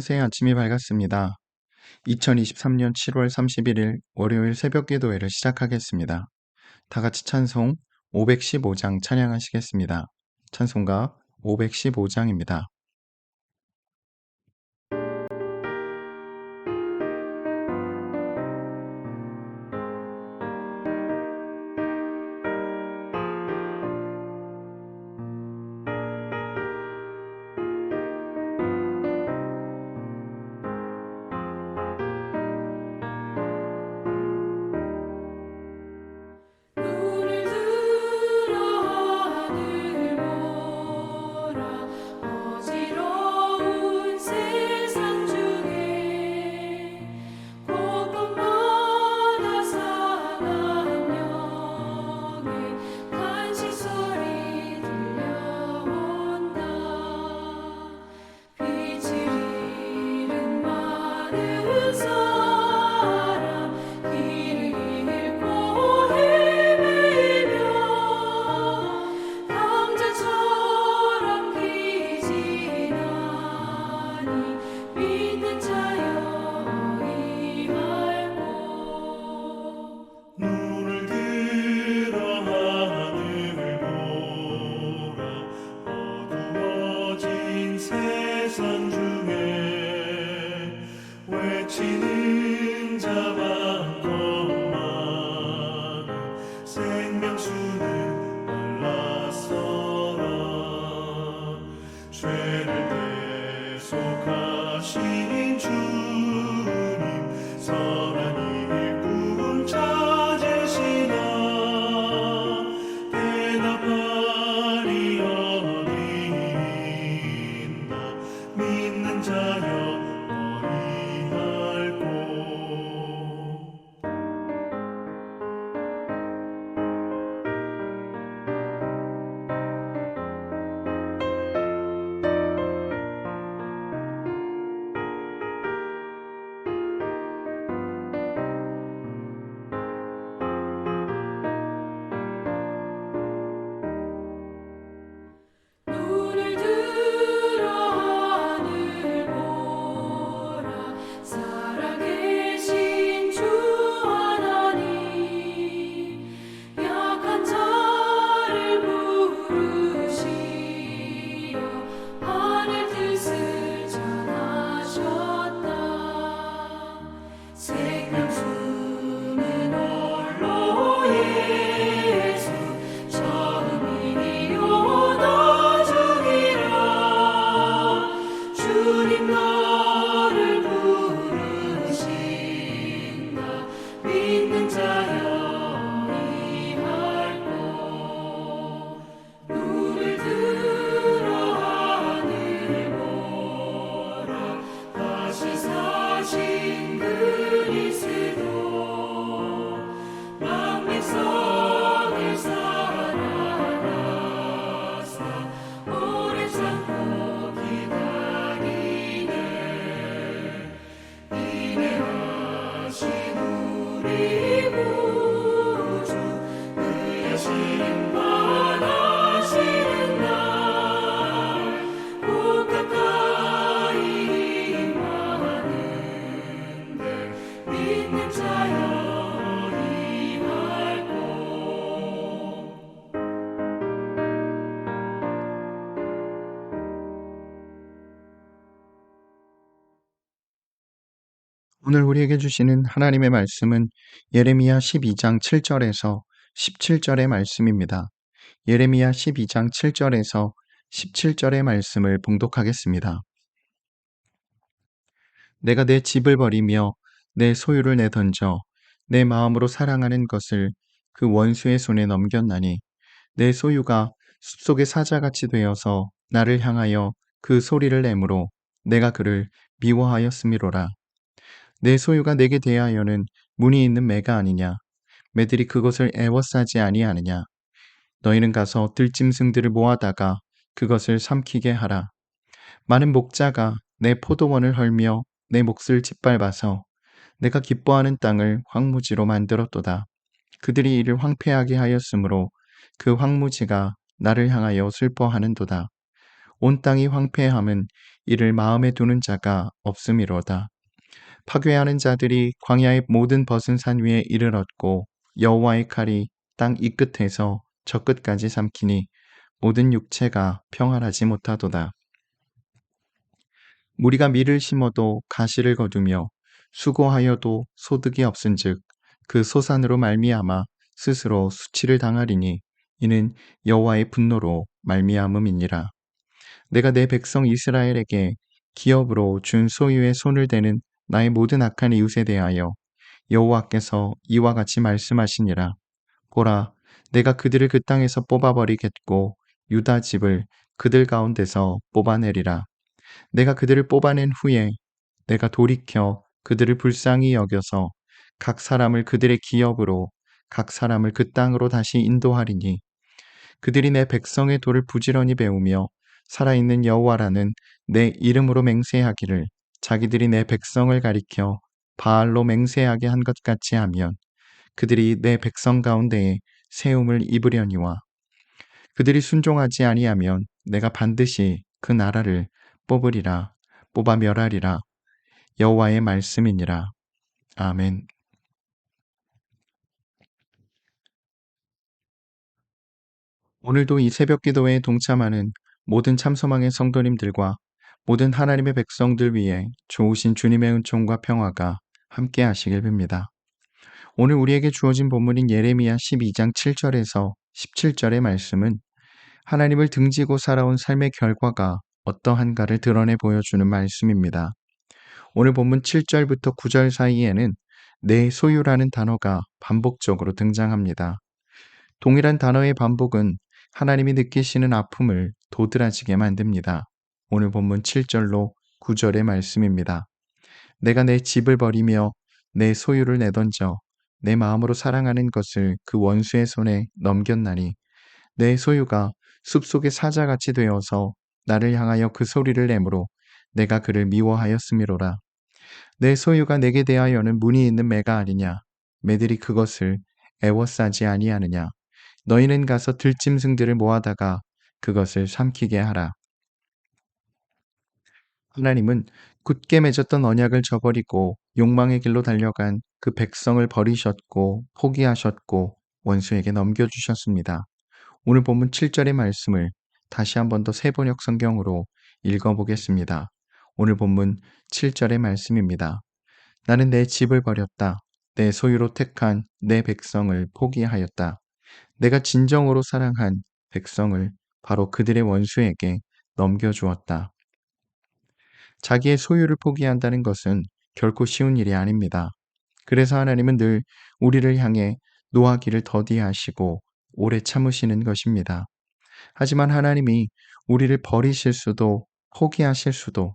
새 아침이 밝았습니다. 2023년 7월 31일 월요일 새벽 기도회를 시작하겠습니다. 다 같이 찬송 515장 찬양하시겠습니다. 찬송가 515장입니다. 오늘 우리에게 주시는 하나님의 말씀은 예레미야 12장 7절에서 17절의 말씀입니다. 예레미야 12장 7절에서 17절의 말씀을 봉독하겠습니다. 내가 내 집을 버리며 내 소유를 내던져 내 마음으로 사랑하는 것을 그 원수의 손에 넘겼나니 내 소유가 숲속의 사자같이 되어서 나를 향하여 그 소리를 내므로 내가 그를 미워하였음이로라. 내 소유가 내게 대하여는 문이 있는 매가 아니냐 매들이 그것을 애워싸지 아니하느냐 너희는 가서 들짐승들을 모아다가 그것을 삼키게 하라 많은 목자가 내 포도원을 헐며 내 몫을 짓밟아서 내가 기뻐하는 땅을 황무지로 만들었도다. 그들이 이를 황폐하게 하였으므로 그 황무지가 나를 향하여 슬퍼하는도다. 온 땅이 황폐함은 이를 마음에 두는 자가 없음이로다. 파괴하는 자들이 광야의 모든 벗은 산 위에 이르렀고 여호와의 칼이 땅 이 끝에서 저 끝까지 삼키니 모든 육체가 평안하지 못하도다. 무리가 밀을 심어도 가시를 거두며 수고하여도 소득이 없은즉 그 소산으로 말미암아 스스로 수치를 당하리니 이는 여호와의 분노로 말미암음이니라. 내가 내 백성 이스라엘에게 기업으로 준 소유의 손을 대는 나의 모든 악한 이웃에 대하여 여호와께서 이와 같이 말씀하시니라. 보라, 내가 그들을 그 땅에서 뽑아버리겠고 유다 집을 그들 가운데서 뽑아내리라. 내가 그들을 뽑아낸 후에 내가 돌이켜 그들을 불쌍히 여겨서 각 사람을 그들의 기업으로 각 사람을 그 땅으로 다시 인도하리니 그들이 내 백성의 돌을 부지런히 배우며 살아있는 여호와라는 내 이름으로 맹세하기를 자기들이 내 백성을 가리켜 바알로 맹세하게 한 것 같이 하면 그들이 내 백성 가운데에 세움을 입으려니와 그들이 순종하지 아니하면 내가 반드시 그 나라를 뽑으리라 뽑아 멸하리라 여호와의 말씀이니라 아멘. 오늘도 이 새벽 기도회에 동참하는 모든 참소망의 성도님들과 모든 하나님의 백성들 위해 좋으신 주님의 은총과 평화가 함께 하시길 빕니다. 오늘 우리에게 주어진 본문인 예레미야 12장 7절에서 17절의 말씀은 하나님을 등지고 살아온 삶의 결과가 어떠한가를 드러내 보여주는 말씀입니다. 오늘 본문 7절부터 9절 사이에는 내 소유라는 단어가 반복적으로 등장합니다. 동일한 단어의 반복은 하나님이 느끼시는 아픔을 도드라지게 만듭니다. 오늘 본문 7절로 9절의 말씀입니다. 내가 내 집을 버리며 내 소유를 내던져 내 마음으로 사랑하는 것을 그 원수의 손에 넘겼나니 내 소유가 숲속의 사자같이 되어서 나를 향하여 그 소리를 내므로 내가 그를 미워하였음이로라. 내 소유가 내게 대하여는 문이 있는 매가 아니냐. 매들이 그것을 애워싸지 아니하느냐. 너희는 가서 들짐승들을 모아다가 그것을 삼키게 하라. 하나님은 굳게 맺었던 언약을 저버리고 욕망의 길로 달려간 그 백성을 버리셨고 포기하셨고 원수에게 넘겨주셨습니다. 오늘 본문 7절의 말씀을 다시 한 번 더 세번역 성경으로 읽어보겠습니다. 오늘 본문 7절의 말씀입니다. 나는 내 집을 버렸다. 내 소유로 택한 내 백성을 포기하였다. 내가 진정으로 사랑한 백성을 바로 그들의 원수에게 넘겨주었다. 자기의 소유를 포기한다는 것은 결코 쉬운 일이 아닙니다. 그래서 하나님은 늘 우리를 향해 노하기를 더디하시고 오래 참으시는 것입니다. 하지만 하나님이 우리를 버리실 수도 포기하실 수도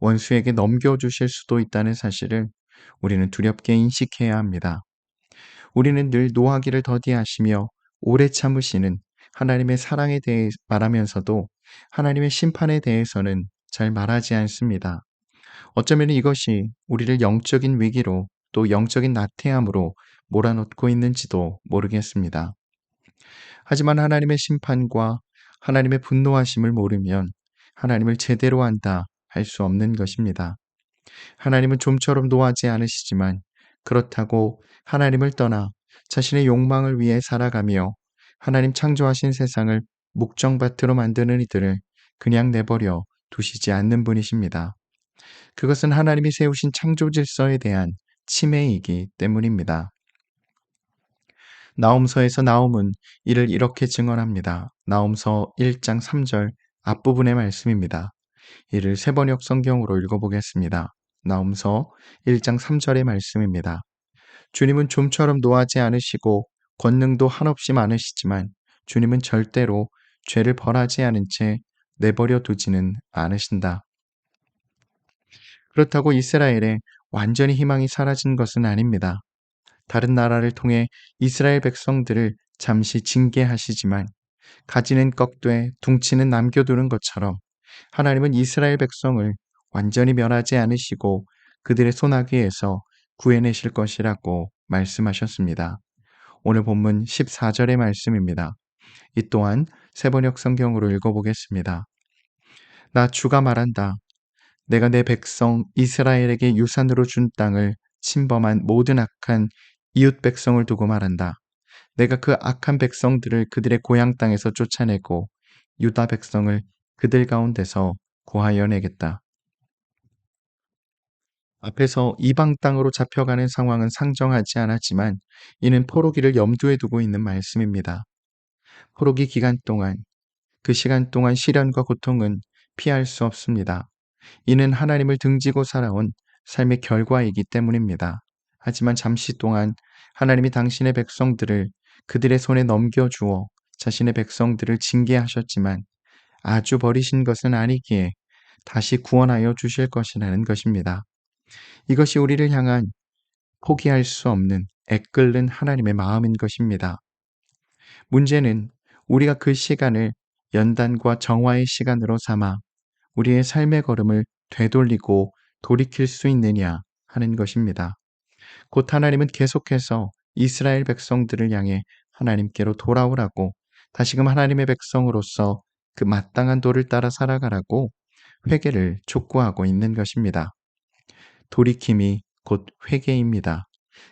원수에게 넘겨주실 수도 있다는 사실을 우리는 두렵게 인식해야 합니다. 우리는 늘 노하기를 더디하시며 오래 참으시는 하나님의 사랑에 대해 말하면서도 하나님의 심판에 대해서는 잘 말하지 않습니다. 어쩌면 이것이 우리를 영적인 위기로 또 영적인 나태함으로 몰아넣고 있는지도 모르겠습니다. 하지만 하나님의 심판과 하나님의 분노하심을 모르면 하나님을 제대로 한다 할 수 없는 것입니다. 하나님은 좀처럼 노하지 않으시지만 그렇다고 하나님을 떠나 자신의 욕망을 위해 살아가며 하나님 창조하신 세상을 묵정밭으로 만드는 이들을 그냥 내버려 두시지 않는 분이십니다. 그것은 하나님이 세우신 창조 질서에 대한 침해이기 때문입니다. 나움서에서 나움은 이를 이렇게 증언합니다. 나움서 1장 3절 앞부분의 말씀입니다. 이를 세번역 성경으로 읽어보겠습니다. 나움서 1장 3절의 말씀입니다. 주님은 좀처럼 노하지 않으시고 권능도 한없이 많으시지만 주님은 절대로 죄를 벌하지 않은 채 내버려 두지는 않으신다. 그렇다고 이스라엘에 완전히 희망이 사라진 것은 아닙니다. 다른 나라를 통해 이스라엘 백성들을 잠시 징계하시지만 가지는 꺾되 둥치는 남겨두는 것처럼 하나님은 이스라엘 백성을 완전히 멸하지 않으시고 그들의 소나기에서 구해내실 것이라고 말씀하셨습니다. 오늘 본문 14절의 말씀입니다. 이 또한 세번역 성경으로 읽어보겠습니다. 나 주가 말한다. 내가 내 백성 이스라엘에게 유산으로 준 땅을 침범한 모든 악한 이웃 백성을 두고 말한다. 내가 그 악한 백성들을 그들의 고향 땅에서 쫓아내고 유다 백성을 그들 가운데서 구하여 내겠다. 앞에서 이방 땅으로 잡혀가는 상황은 상정하지 않았지만 이는 포로기를 염두에 두고 있는 말씀입니다. 포로기 기간 동안 그 시간 동안 시련과 고통은 피할 수 없습니다. 이는 하나님을 등지고 살아온 삶의 결과이기 때문입니다. 하지만 잠시 동안 하나님이 당신의 백성들을 그들의 손에 넘겨주어 자신의 백성들을 징계하셨지만 아주 버리신 것은 아니기에 다시 구원하여 주실 것이라는 것입니다. 이것이 우리를 향한 포기할 수 없는 애끓는 하나님의 마음인 것입니다. 문제는 우리가 그 시간을 연단과 정화의 시간으로 삼아 우리의 삶의 걸음을 되돌리고 돌이킬 수 있느냐 하는 것입니다. 곧 하나님은 계속해서 이스라엘 백성들을 향해 하나님께로 돌아오라고 다시금 하나님의 백성으로서 그 마땅한 도를 따라 살아가라고 회개를 촉구하고 있는 것입니다. 돌이킴이 곧 회개입니다.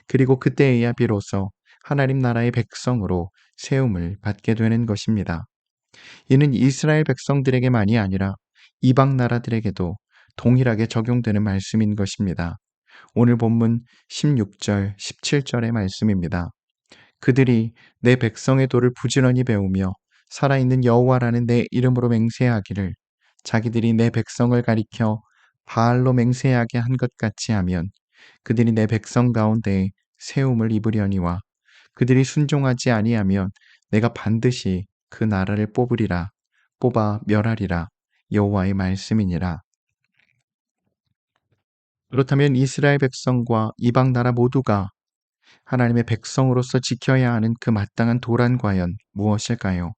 그리고 그때에야 비로소 하나님 나라의 백성으로 세움을 받게 되는 것입니다. 이는 이스라엘 백성들에게만이 아니라 이방 나라들에게도 동일하게 적용되는 말씀인 것입니다. 오늘 본문 16절, 17절의 말씀입니다. 그들이 내 백성의 도를 부지런히 배우며 살아있는 여호와라는 내 이름으로 맹세하기를 자기들이 내 백성을 가리켜 바알로 맹세하게 한 것 같이 하면 그들이 내 백성 가운데 세움을 입으려니와 그들이 순종하지 아니하면 내가 반드시 그 나라를 뽑으리라 뽑아 멸하리라 여호와의 말씀이니라. 그렇다면 이스라엘 백성과 이방 나라 모두가 하나님의 백성으로서 지켜야 하는 그 마땅한 도란 과연 무엇일까요?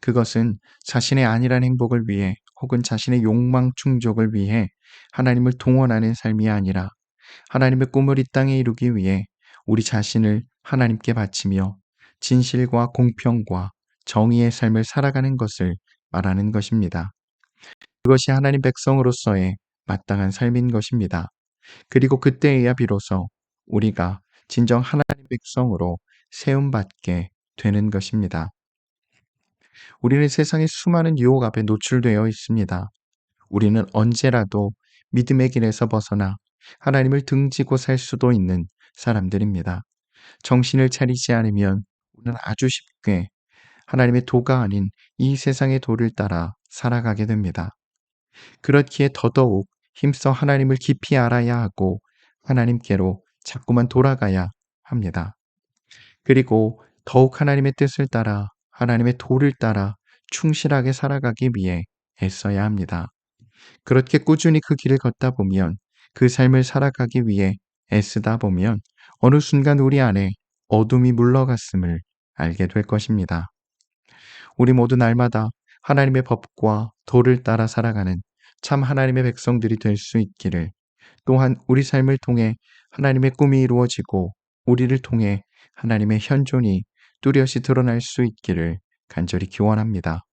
그것은 자신의 안일한 행복을 위해 혹은 자신의 욕망 충족을 위해 하나님을 동원하는 삶이 아니라 하나님의 꿈을 이 땅에 이루기 위해 우리 자신을 하나님께 바치며 진실과 공평과 정의의 삶을 살아가는 것을 말하는 것입니다. 그것이 하나님 백성으로서의 마땅한 삶인 것입니다. 그리고 그때에야 비로소 우리가 진정 하나님 백성으로 세움받게 되는 것입니다. 우리는 세상의 수많은 유혹 앞에 노출되어 있습니다. 우리는 언제라도 믿음의 길에서 벗어나 하나님을 등지고 살 수도 있는 사람들입니다. 정신을 차리지 않으면 우리는 아주 쉽게 하나님의 도가 아닌 이 세상의 도를 따라 살아가게 됩니다. 그렇기에 더더욱 힘써 하나님을 깊이 알아야 하고 하나님께로 자꾸만 돌아가야 합니다. 그리고 더욱 하나님의 뜻을 따라 하나님의 도를 따라 충실하게 살아가기 위해 애써야 합니다. 그렇게 꾸준히 그 길을 걷다 보면 그 삶을 살아가기 위해 애쓰다 보면 어느 순간 우리 안에 어둠이 물러갔음을 알게 될 것입니다. 우리 모두 날마다 하나님의 법과 도를 따라 살아가는 참 하나님의 백성들이 될 수 있기를 또한 우리 삶을 통해 하나님의 꿈이 이루어지고 우리를 통해 하나님의 현존이 뚜렷이 드러날 수 있기를 간절히 기원합니다.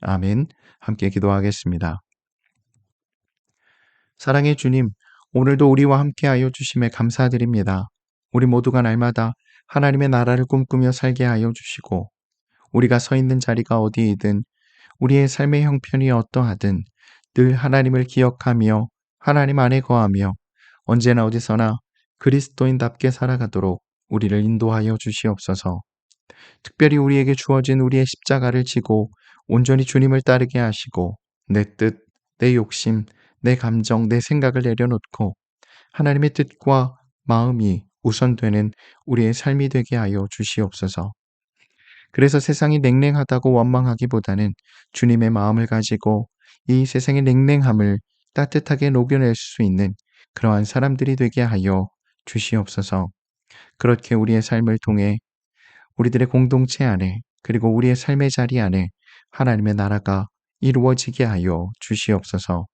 아멘. 함께 기도하겠습니다. 사랑의 주님, 오늘도 우리와 함께하여 주심에 감사드립니다. 우리 모두가 날마다 하나님의 나라를 꿈꾸며 살게 하여 주시고 우리가 서 있는 자리가 어디이든 우리의 삶의 형편이 어떠하든 늘 하나님을 기억하며 하나님 안에 거하며 언제나 어디서나 그리스도인답게 살아가도록 우리를 인도하여 주시옵소서. 특별히 우리에게 주어진 우리의 십자가를 지고 온전히 주님을 따르게 하시고 내 뜻, 내 욕심, 내 감정, 내 생각을 내려놓고 하나님의 뜻과 마음이 우선되는 우리의 삶이 되게 하여 주시옵소서. 그래서 세상이 냉랭하다고 원망하기보다는 주님의 마음을 가지고 이 세상의 냉랭함을 따뜻하게 녹여낼 수 있는 그러한 사람들이 되게 하여 주시옵소서. 그렇게 우리의 삶을 통해 우리들의 공동체 안에 그리고 우리의 삶의 자리 안에 하나님의 나라가 이루어지게 하여 주시옵소서.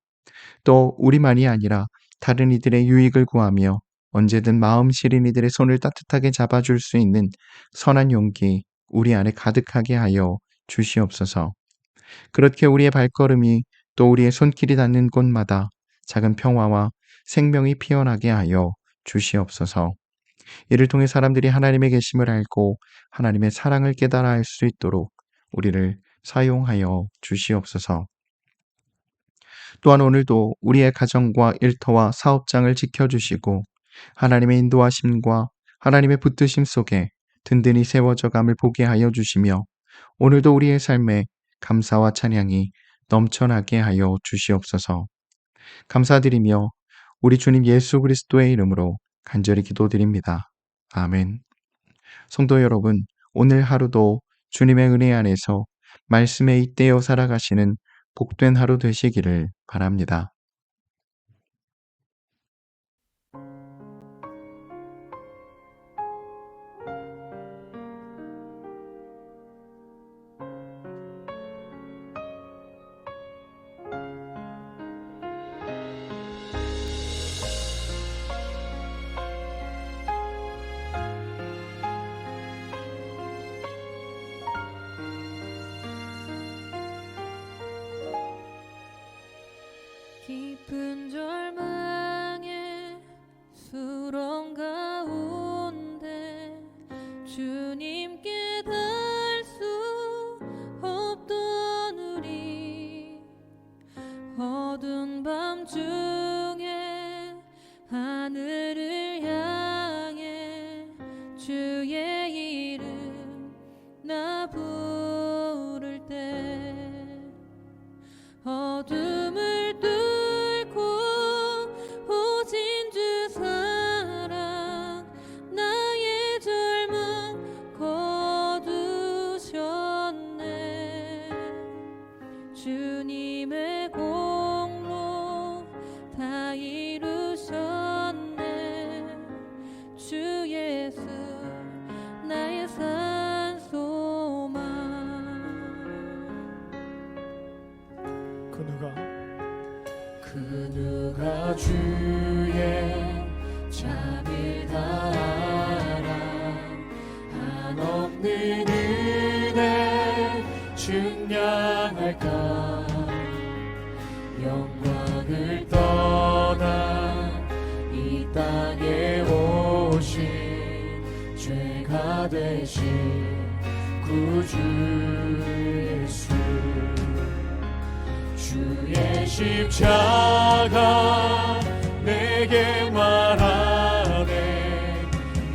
또 우리만이 아니라 다른 이들의 유익을 구하며 언제든 마음 시린 이들의 손을 따뜻하게 잡아줄 수 있는 선한 용기 우리 안에 가득하게 하여 주시옵소서. 그렇게 우리의 발걸음이 또 우리의 손길이 닿는 곳마다 작은 평화와 생명이 피어나게 하여 주시옵소서. 이를 통해 사람들이 하나님의 계심을 알고 하나님의 사랑을 깨달아 알수 있도록 우리를 사용하여 주시옵소서. 또한 오늘도 우리의 가정과 일터와 사업장을 지켜주시고 하나님의 인도하심과 하나님의 붙드심 속에 든든히 세워져 감을 보게 하여 주시며 오늘도 우리의 삶에 감사와 찬양이 넘쳐나게 하여 주시옵소서. 감사드리며 우리 주님 예수 그리스도의 이름으로 간절히 기도드립니다. 아멘. 성도 여러분, 오늘 하루도 주님의 은혜 안에서 말씀에 잇대어 살아가시는 복된 하루 되시기를 바랍니다. 깊은 절 주의 잠을 다하라 한없는 은혜 증량할까? 영광을 떠나 이 땅에 오신 죄가 되신 구주 예수 주의 십자가 내게 말하네.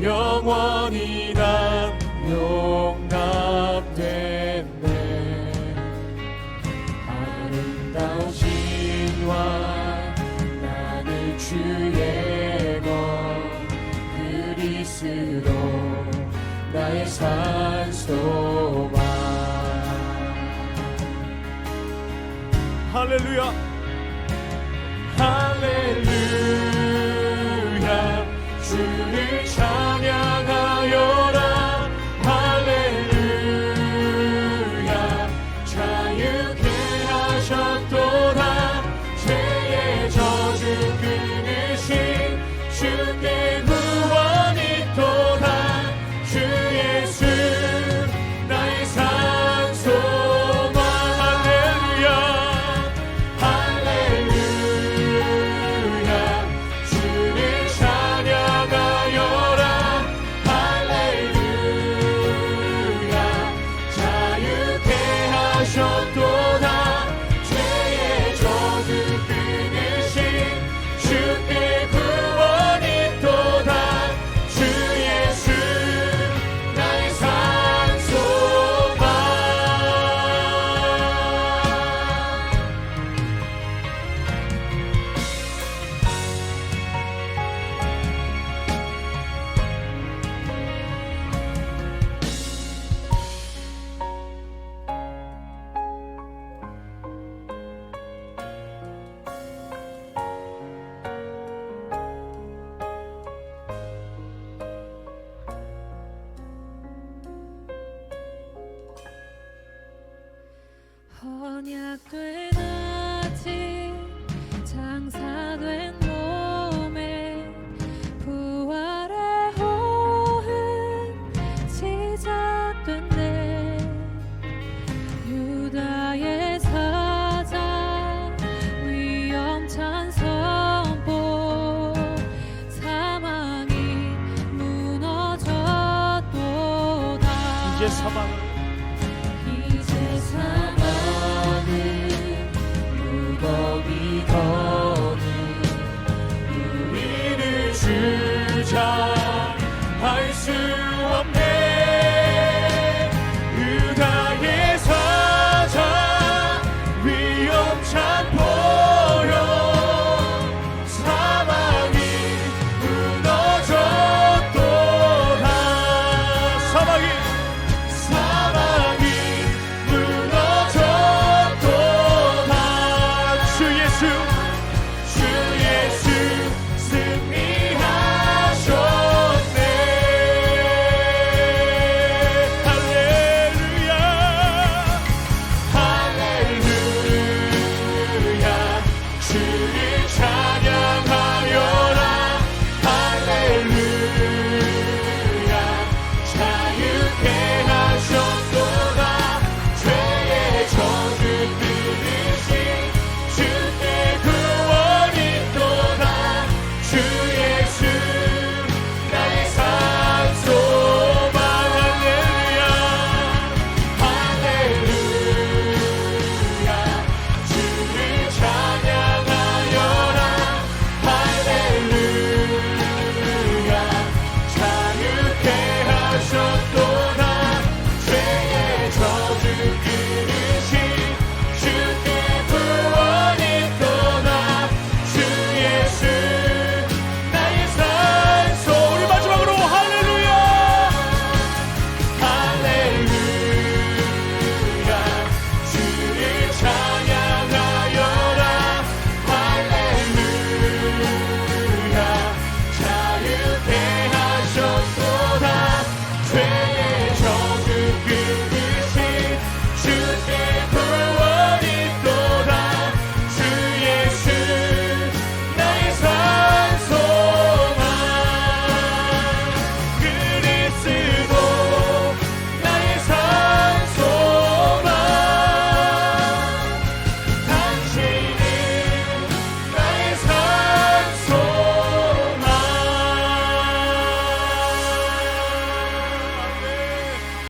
영원히 난 용납됐네. 아름다우신 왕 나는 주의 것 그리스도 나의 산소 할렐루야. 할렐루야. 주를 찬양하여